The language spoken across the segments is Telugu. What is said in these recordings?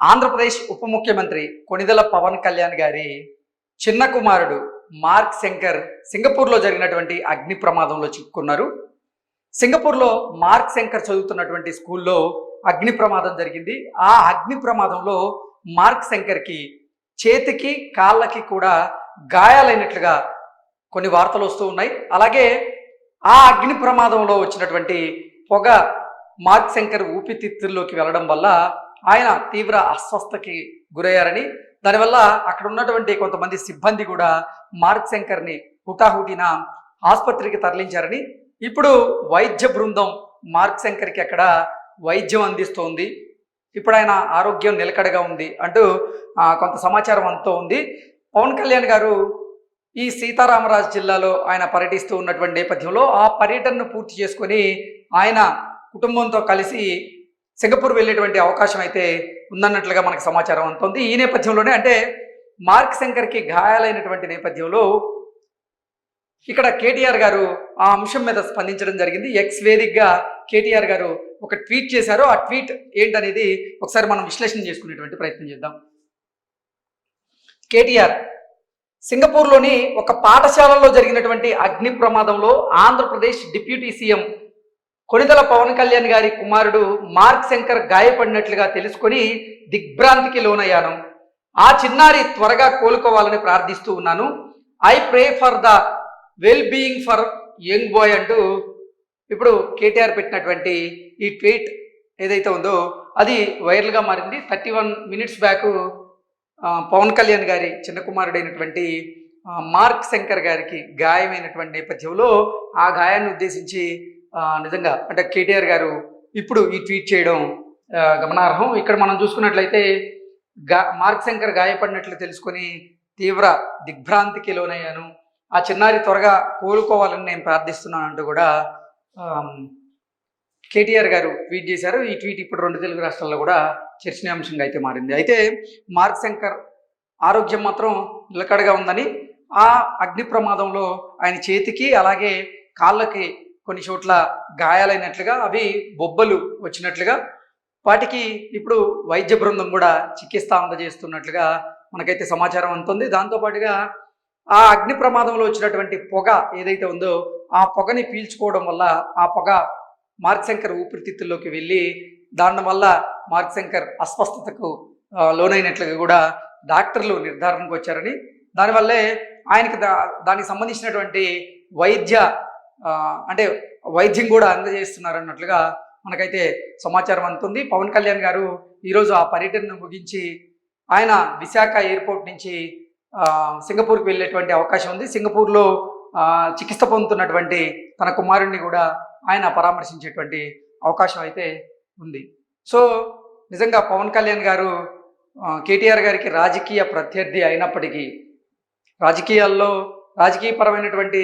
ఆంధ్రప్రదేశ్ ఉప ముఖ్యమంత్రి కొణిదెల పవన్ కళ్యాణ్ గారి చిన్న కుమారుడు మార్క్ శంకర్ సింగపూర్లో జరిగినటువంటి అగ్ని ప్రమాదంలో చిక్కుకున్నారు సింగపూర్లో మార్క్ శంకర్ చదువుతున్నటువంటి స్కూల్లో అగ్ని ప్రమాదం జరిగింది. ఆ అగ్ని ప్రమాదంలో మార్క్ శంకర్కి చేతికి కాళ్ళకి కూడా గాయాలైనట్లుగా కొన్ని వార్తలు వస్తూ ఉన్నాయి. అలాగే ఆ అగ్ని ప్రమాదంలో వచ్చినటువంటి పొగ మార్క్ శంకర్ ఊపితిత్తుల్లోకి వెళ్ళడం వల్ల ఆయన తీవ్ర అస్వస్థకి గురయ్యారని దానివల్ల అక్కడ ఉన్నటువంటి కొంతమంది సిబ్బంది కూడా మార్క్ శంకర్ని హుటాహుటిన ఆసుపత్రికి తరలించారని ఇప్పుడు వైద్య బృందం మార్క్ శంకర్కి అక్కడ వైద్యం అందిస్తోంది. ఇప్పుడు ఆయన ఆరోగ్యం నిలకడగా ఉంది అంటూ కొంత సమాచారం అంతా ఉంది. పవన్ కళ్యాణ్ గారు ఈ సీతారామరాజు జిల్లాలో ఆయన పర్యటిస్తూ ఉన్నటువంటి నేపథ్యంలో ఆ పర్యటనను పూర్తి చేసుకొని ఆయన కుటుంబంతో కలిసి సింగపూర్ వెళ్ళేటువంటి అవకాశం అయితే ఉందన్నట్లుగా మనకు సమాచారం అందుతుంది. ఈ నేపథ్యంలోనే అంటే మార్క్ శంకర్కి గాయాలైనటువంటి నేపథ్యంలో ఇక్కడ కేటీఆర్ గారు ఆ అంశం మీద స్పందించడం జరిగింది. ఎక్స్ వేదికగా కేటీఆర్ గారు ఒక ట్వీట్ చేశారు. ఆ ట్వీట్ ఏంటనేది ఒకసారి మనం విశ్లేషణ చేసుకునేటువంటి ప్రయత్నం చేద్దాం. కేటీఆర్ సింగపూర్లోని ఒక పాఠశాలలో జరిగినటువంటి అగ్ని ప్రమాదంలో ఆంధ్రప్రదేశ్ డిప్యూటీ సీఎం కొనిదల పవన్ కళ్యాణ్ గారి కుమారుడు మార్క్ శంకర్ గాయపడినట్లుగా తెలుసుకొని దిగ్భ్రాంతికి లోనయ్యాను. ఆ చిన్నారి త్వరగా కోలుకోవాలని ప్రార్థిస్తూ ఉన్నాను. I pray for the well being for young boy అంటూ ఇప్పుడు కేటీఆర్ పెట్టినటువంటి ఈ ట్వీట్ ఏదైతే ఉందో అది వైరల్గా మారింది. Thirty one minutes back Pawan Kalyan గారి చిన్న కుమారుడైనటువంటి మార్క్ శంకర్ గారికి గాయమైనటువంటి నేపథ్యంలో ఆ గాయాన్ని ఉద్దేశించి నిజంగా అంటే కేటీఆర్ గారు ఇప్పుడు ఈ ట్వీట్ చేయడం గమనార్హం. ఇక్కడ మనం చూసుకున్నట్లయితే గా మార్క్ శంకర్ గాయపడినట్లు తెలుసుకొని తీవ్ర దిగ్భ్రాంతికి లోనయ్యాను. ఆ చిన్నారి త్వరగా కోలుకోవాలని నేను ప్రార్థిస్తున్నాను అంటూ కూడా కేటీఆర్ గారు ట్వీట్ చేశారు. ఈ ట్వీట్ ఇప్పుడు రెండు తెలుగు రాష్ట్రాల్లో కూడా చర్చనీయాంశంగా అయితే మారింది. అయితే మార్క్ శంకర్ ఆరోగ్యం మాత్రం నిలకడగా ఉందని ఆ అగ్ని ప్రమాదంలో ఆయన చేతికి అలాగే కాళ్ళకి కొన్ని చోట్ల గాయాలైనట్లుగా అవి బొబ్బలు వచ్చినట్లుగా వాటికి ఇప్పుడు వైద్య బృందం కూడా చికిత్స అందజేస్తున్నట్లుగా మనకైతే సమాచారం అందుతుంది. దాంతోపాటుగా ఆ అగ్ని ప్రమాదంలో వచ్చినటువంటి పొగ ఏదైతే ఉందో ఆ పొగని పీల్చుకోవడం వల్ల ఆ పొగ మార్క్శంకర్ ఊపిరితిత్తుల్లోకి వెళ్ళి దాని వల్ల మార్క్శంకర్ అస్వస్థతకు లోనైనట్లుగా కూడా డాక్టర్లు నిర్ధారణకు వచ్చారని దానివల్లే ఆయనకి దా దానికి సంబంధించినటువంటి వైద్య అంటే వైద్యం కూడా అందజేస్తున్నారు అన్నట్లుగా మనకైతే సమాచారం అందుతుంది. పవన్ కళ్యాణ్ గారు ఈరోజు ఆ పర్యటనను ముగించి ఆయన విశాఖ ఎయిర్పోర్ట్ నుంచి సింగపూర్కి వెళ్ళేటువంటి అవకాశం ఉంది. సింగపూర్లో చికిత్స పొందుతున్నటువంటి తన కుమారుణ్ణి కూడా ఆయన పరామర్శించేటువంటి అవకాశం అయితే ఉంది. సో నిజంగా పవన్ కళ్యాణ్ గారు కేటీఆర్ గారికి రాజకీయ ప్రత్యర్థి అయినప్పటికీ రాజకీయాల్లో రాజకీయపరమైనటువంటి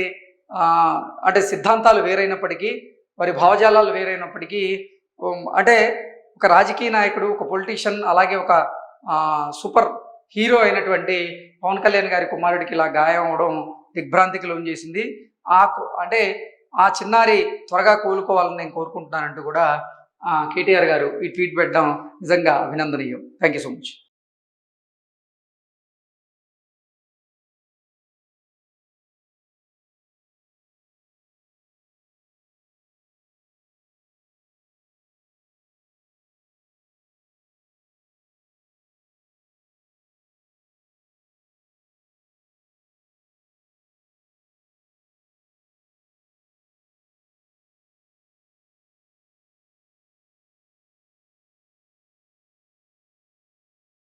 అంటే సిద్ధాంతాలు వేరైనప్పటికీ వారి భావజాలాలు వేరైనప్పటికీ అంటే ఒక రాజకీయ నాయకుడు ఒక పొలిటీషియన్ అలాగే ఒక సూపర్ హీరో అయినటువంటి పవన్ కళ్యాణ్ గారి కుమారుడికి ఇలా గాయం అవడం దిగ్భ్రాంతికి లోన్ చేసింది. ఆ అంటే ఆ చిన్నారి త్వరగా కోలుకోవాలని నేను కోరుకుంటున్నానంటూ కూడా కేటీఆర్ గారు ఈ ట్వీట్ పెట్టడం నిజంగా అభినందనీయం. Thank you so much